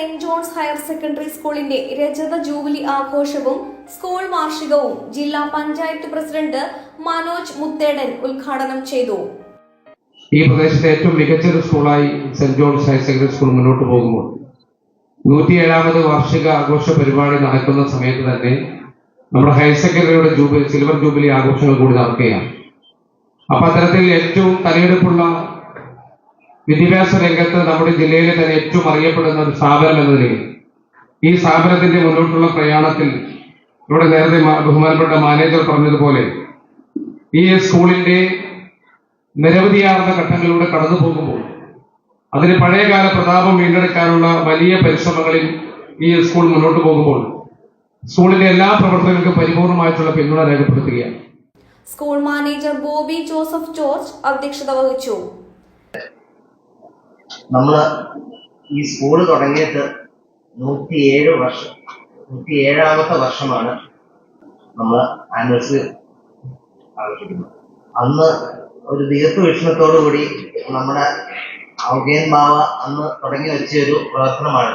Saint John's higher secondary സ്കൂളിന്റെ രജത jubilee ആഘോഷവും സ്കൂൾ വാർഷികവും ജില്ലാ പഞ്ചായത്ത് പ്രസിഡന്റ് മനോജ് മുത്തേടൻ ഉദ്ഘാടനം ചെയ്തു. ഈ പ്രദേശത്തെ ഏറ്റവും മികച്ചൊരു സ്കൂളായി saint John's higher secondary school മുന്നോട്ട് പോകുമ്പോൾ നൂറ്റിയേഴാമത് വാർഷിക ആഘോഷ പരിപാടി നടക്കുന്ന സമയത്ത് തന്നെ നമ്മുടെ ഹയർ സെക്കൻഡറിയുടെ ജൂബിലി സിൽവർ ജൂബിലി ആഘോഷങ്ങൾ കൂടി നടക്കുകയാണ്. അപ്പൊ അത്തരത്തിൽ ഏറ്റവും തലയെടുപ്പുള്ള വിദ്യാഭ്യാസ രംഗത്ത് നമ്മുടെ ജില്ലയിലെ തന്നെ ഏറ്റവും അറിയപ്പെടുന്ന ഒരു സ്ഥാപനം എന്ന നിലയിൽ ഈ സ്ഥാപനത്തിന്റെ മുന്നോട്ടുള്ള പ്രയാണത്തിൽ ഇവിടെ നേരത്തെ ബഹുമാനപ്പെട്ട മാനേജർ പറഞ്ഞതുപോലെ ഈ സ്കൂളിന്റെ നിരവധിയാർന്ന ഘട്ടങ്ങളിലൂടെ കടന്നു പോകുമ്പോൾ അതിന് പഴയകാല പ്രതാപം വീണ്ടെടുക്കാനുള്ള വലിയ പരിശ്രമങ്ങളിൽ ഈ സ്കൂൾ മുന്നോട്ട് പോകുമ്പോൾ സ്കൂളിന്റെ എല്ലാ പ്രവർത്തനങ്ങൾക്കും പരിപൂർണമായിട്ടുള്ള പിന്തുണ രേഖപ്പെടുത്തുകയാണ്. സ്കൂൾ മാനേജർ ബോബി ജോസഫ് ജോർജ് അധ്യക്ഷത വഹിച്ചു. നമ്മൾ ഈ സ്കൂൾ തുടങ്ങിയിട്ട് നൂറ്റിയേഴ് വർഷം നൂറ്റിയേഴാമത്തെ വർഷമാണ് നമ്മൾ ആനിവേഴ്സറി ആഘോഷിക്കുന്നത്. അന്ന് ഒരു ദീർഘവീക്ഷണത്തോടു കൂടി നമ്മുടെ ഔഗേൻ ബാവ അന്ന് തുടങ്ങി വെച്ച ഒരു പ്രവർത്തനമാണ്.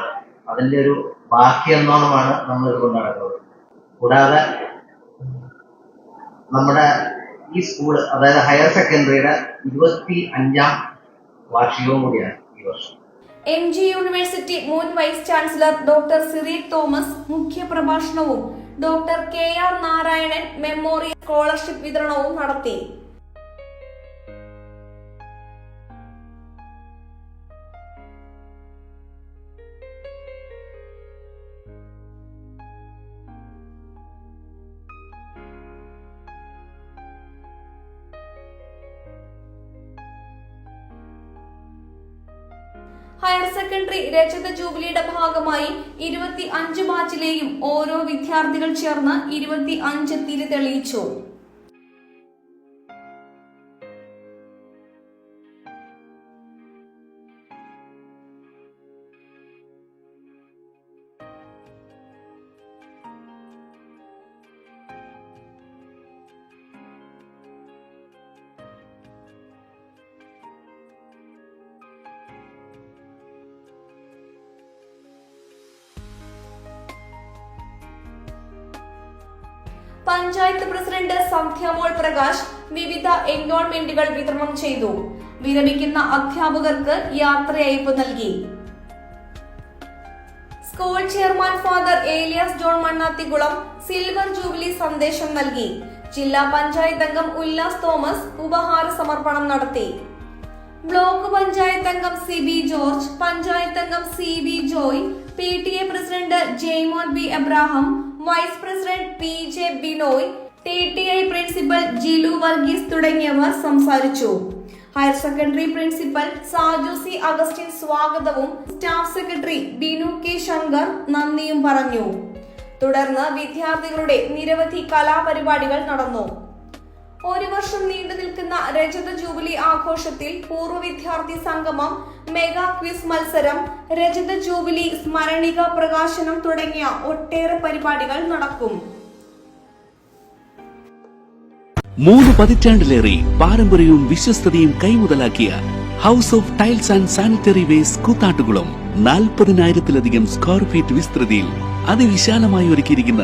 അതിന്റെ ഒരു ബാക്കി എന്നോണമാണ് നമ്മൾ ഇത് കൊണ്ടാടുന്നത്. കൂടാതെ നമ്മുടെ ഈ സ്കൂൾ അതായത് ഹയർ സെക്കൻഡറിയുടെ ഇരുപത്തി അഞ്ചാം വാർഷികവും കൂടിയാണ്. എം ജി യൂണിവേഴ്സിറ്റി മുൻ vice chancellor doctor Cyril Thomas മുഖ്യപ്രഭാഷണവും doctor K R Narayanan memorial scholarship വിതരണവും നടത്തി. ഹയർ സെക്കൻഡറി രജത ജൂബിലിയുടെ ഭാഗമായി ഇരുപത്തി അഞ്ച് ബാച്ചിലെയും ഓരോ വിദ്യാർത്ഥികൾ ചേർന്ന് ഇരുപത്തി അഞ്ച് തിരി തെളിയിച്ചു. പഞ്ചായത്ത് പ്രസിഡന്റ് സന്ധ്യമോൾ പ്രകാശ് വിവിധ എൻറോൾമെന്റുകൾ വിതരണം ചെയ്തു. വിരമിക്കുന്ന അധ്യാപകർക്ക് യാത്രയയപ്പ് നൽകി. School chairman father Elias John Mannathikulam silver jubilee സന്ദേശം നൽകി. ജില്ലാ പഞ്ചായത്ത് അംഗം ഉല്ലാസ് തോമസ് ഉപഹാര സമർപ്പണം നടത്തി. ബ്ലോക്ക് പഞ്ചായത്ത് അംഗം സി ബി ജോർജ് പഞ്ചായത്ത് അംഗം C B Joy P T A president Jaimon B Abraham vice president P J Binoy T T I principal Jilu Varghese തുടങ്ങിയവർ സംസാരിച്ചു. Higher secondary principal Saju C Augustine സ്വാഗതവും staff secretary Binu K Shankar നന്ദിയും പറഞ്ഞു. തുടർന്ന് വിദ്യാർത്ഥികളുടെ നിരവധി കലാപരിപാടികൾ നടന്നു. ഒരു വർഷം നീണ്ടു നിൽക്കുന്ന രജത ജൂബിലി ആഘോഷത്തിൽ പൂർവ വിദ്യാർത്ഥി സംഗമം മെഗാ ക്വിസ് മത്സരം രജത ജൂബിലി സ്മരണിക പ്രകാശനം തുടങ്ങിയ ഒട്ടേറെ പരിപാടികൾ നടക്കും. മൂന്ന് പതിറ്റാണ്ടിലേറെ പാരമ്പര്യവും വിശ്വസ്തതയും കൈമുതലാക്കിയ house of tiles and sanitary waste Koothattukulam നാൽപ്പതിനായിരത്തിലധികം സ്ക്വയർ ഫീറ്റ് വിസ്തൃതിയിൽ അതിവിശാലമായി ഒരുക്കിയിരിക്കുന്ന